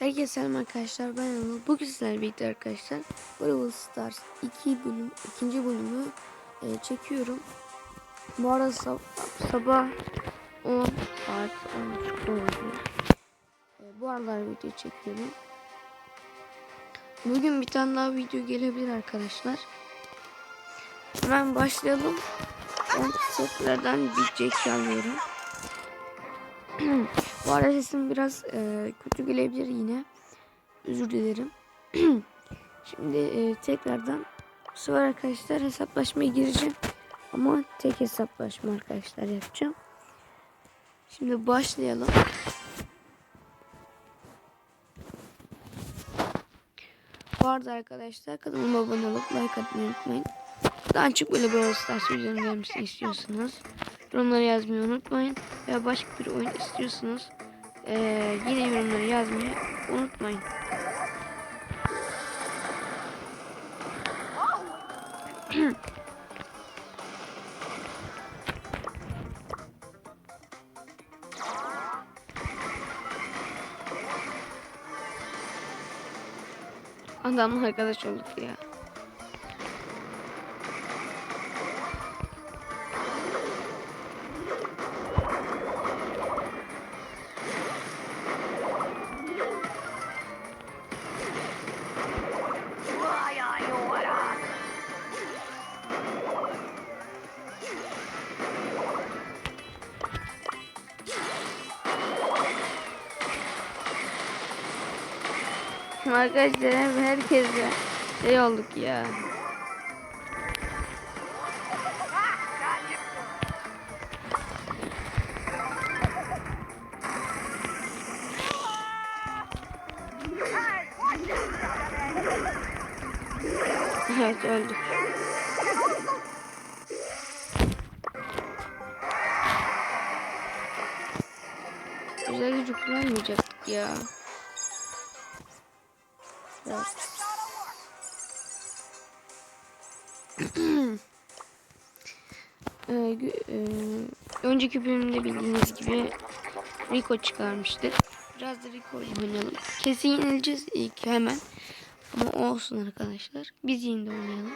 Herkese selam arkadaşlar ben Anıl. Bugün sizlerle birlikte arkadaşlar Brawl Stars 2 bölüm ikinci bölümü e, çekiyorum. Bu arada sab sabah 10 saat 10.30 oldu. E, bu aralar video çekiyorum. Bugün bir tane daha video gelebilir arkadaşlar. Hemen başlayalım. Ben tekrardan bir Jack alıyorum. Bu arada sesim biraz e, kötü gelebilir yine. Özür dilerim. Şimdi e, tekrardan bu sefer arkadaşlar hesaplaşmaya gireceğim. Ama tek hesaplaşma arkadaşlar yapacağım. Şimdi başlayalım. Bu arada arkadaşlar kanalıma abone olup like atmayı unutmayın. Daha açık böyle Brawl Stars videonun gelmesini istiyorsanız yorumları yazmayı unutmayın. Veya başka bir oyun istiyorsanız ee, yine yorumları yazmayı unutmayın. Adamla arkadaş olduk ya. Arkadaşlar hem herkese şey olduk ya. Evet öldük. Güzel gücü kullanmayacaktık ya. Ee, e, önceki bölümde bildiğiniz gibi Rico çıkarmıştık. Biraz da Rico oynayalım. Kesin yenileceğiz ilk hemen. Ama olsun arkadaşlar. Biz yine de oynayalım.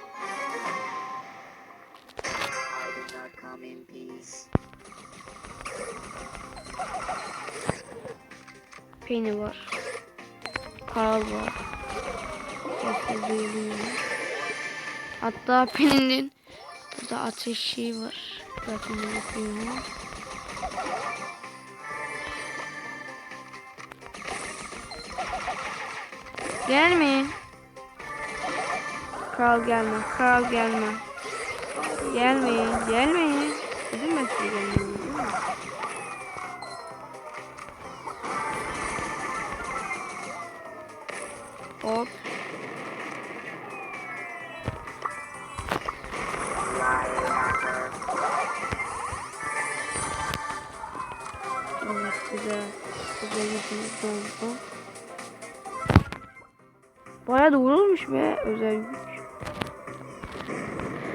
Penny var. Karl var. Hatta Penny'nin burada ateş şeyi var. Zaten yapıyor. Gelmeyin. Kral gelme. Kral gelme. Gelmeyin. Gelmeyin. Dedim ben size gelmeyin. Hop. Bayağı da vurulmuş be özel güç.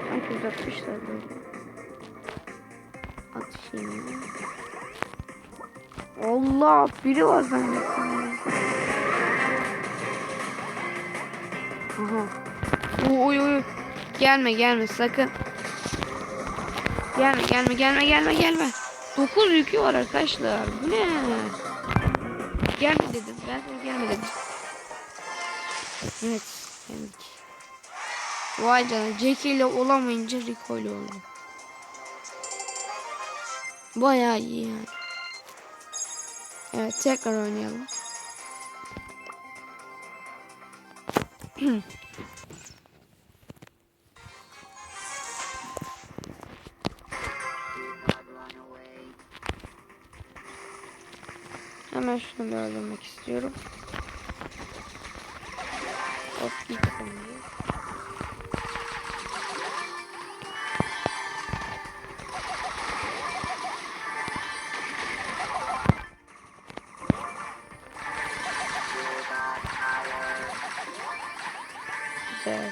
Sanki uzatmışlar böyle. Atışını. Allah biri var zannettim. Aha. Oy oy. Gelme gelme sakın. Gelme gelme gelme gelme gelme. 9 yükü var arkadaşlar. Bu ne? Gelme dedim. Ben sana gelme dedim. Evet. Geldik. Vay canına. Jackie ile olamayınca Rico ile oldum. Bayağı iyi yani. Evet tekrar oynayalım. Hemen şunu öldürmek istiyorum. Gitsin. Güzel.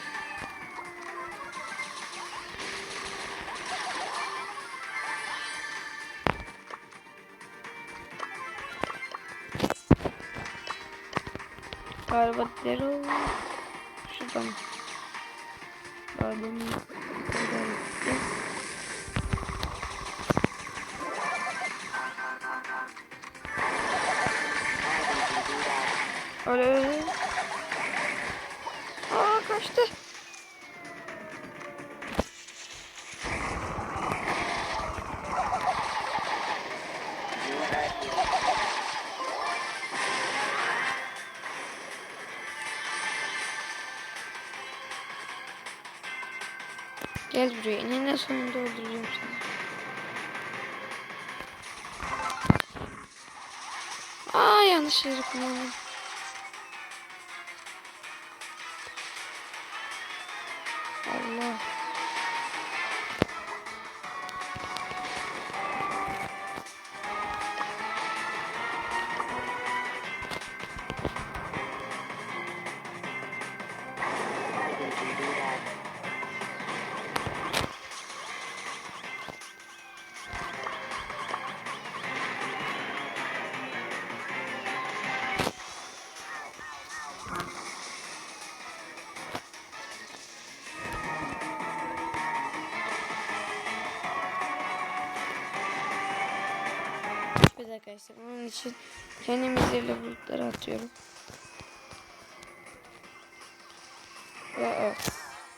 Galiba Daryl. Şuradan. Pardon. Öyle öyle. Aa kaçtı. Gel buraya. Enine sonunda öldüreceğim seni. Aa yanlış yeri kullandım. Arkadaşlar onun için kendim izlerle bulutları atıyorum. Ve evet.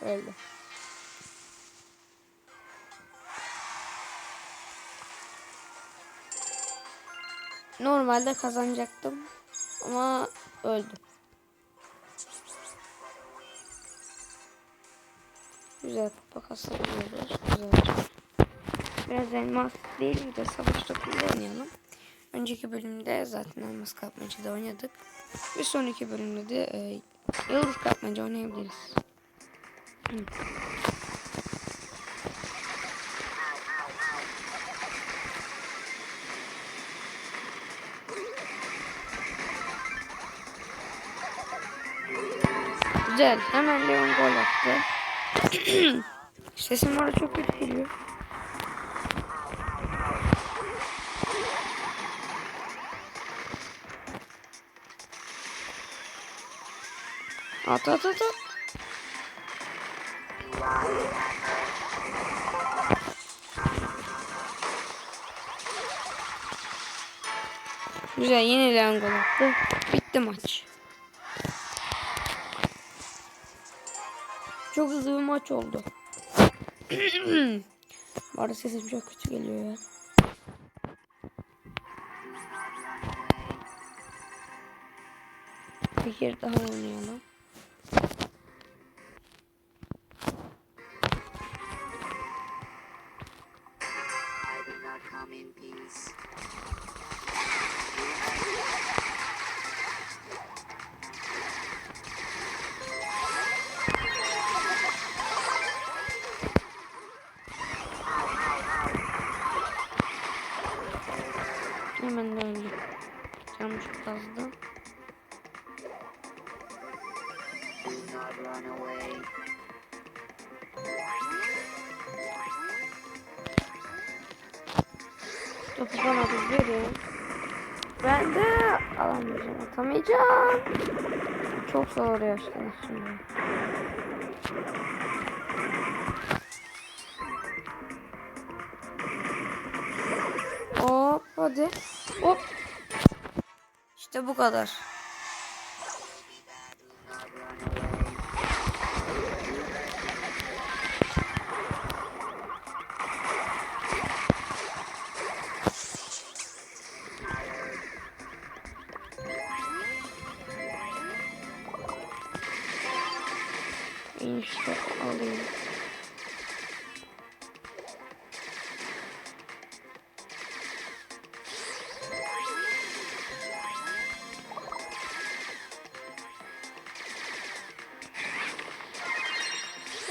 Öldü. Normalde kazanacaktım ama öldüm. Güzel kupa kasabiliyoruz. Güzel. Biraz elmas değil bir de savaş topuyla oynayalım. Önceki bölümde zaten elmas kapmacada oynadık. Bir sonraki bölümde de e, yıldız kapmaca oynayabiliriz. Hı. Güzel. Hemen Leon gol attı. Sesim orada çok kötü geliyor. At at at at. Güzel yeniden gol attı. Bitti maç. Çok hızlı bir maç oldu. Bu arada sesim çok kötü geliyor ya. Bir kere daha oynayalım. Hemen de öldü. Canım çok azdı. Topu bana da verin. Ben de alamayacağım. Atamayacağım. Çok zor yaşlar şimdi. Hop hadi. Hop. İşte bu kadar.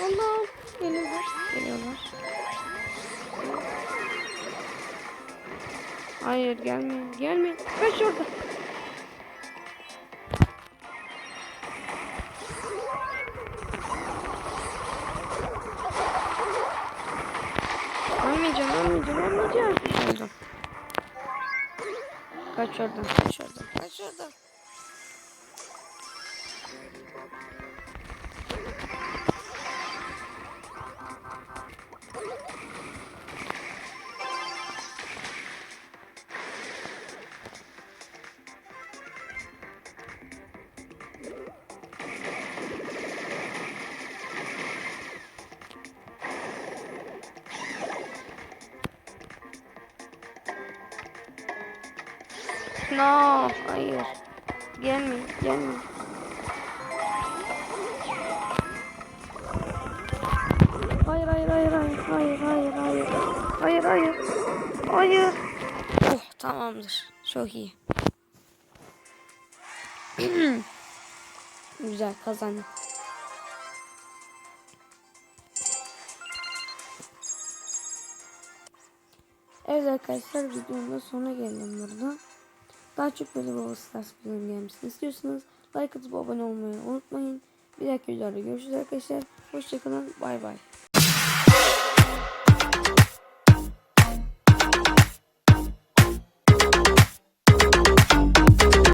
Allah geliyorlar. Geliyorlar. Hayır gelmeyin. Gelmeyin. Kaç orada. Ölmeyeceğim, ölmeyeceğim, ölmeyeceğim. Kaç oradan, kaç oradan, kaç oradan. No, hayır. Gelme, gelme. Hayır, hayır, hayır, hayır, hayır, hayır, hayır. Hayır, hayır. Hayır. Oh, tamamdır. Çok iyi. Güzel kazandım. Evet arkadaşlar videonun da sonuna geldim burada. Daha çok böyle Brawl Stars videolarının gelmesini istiyorsanız like atıp abone olmayı unutmayın. Bir dahaki videoda görüşürüz arkadaşlar. Hoşçakalın. Bay bay.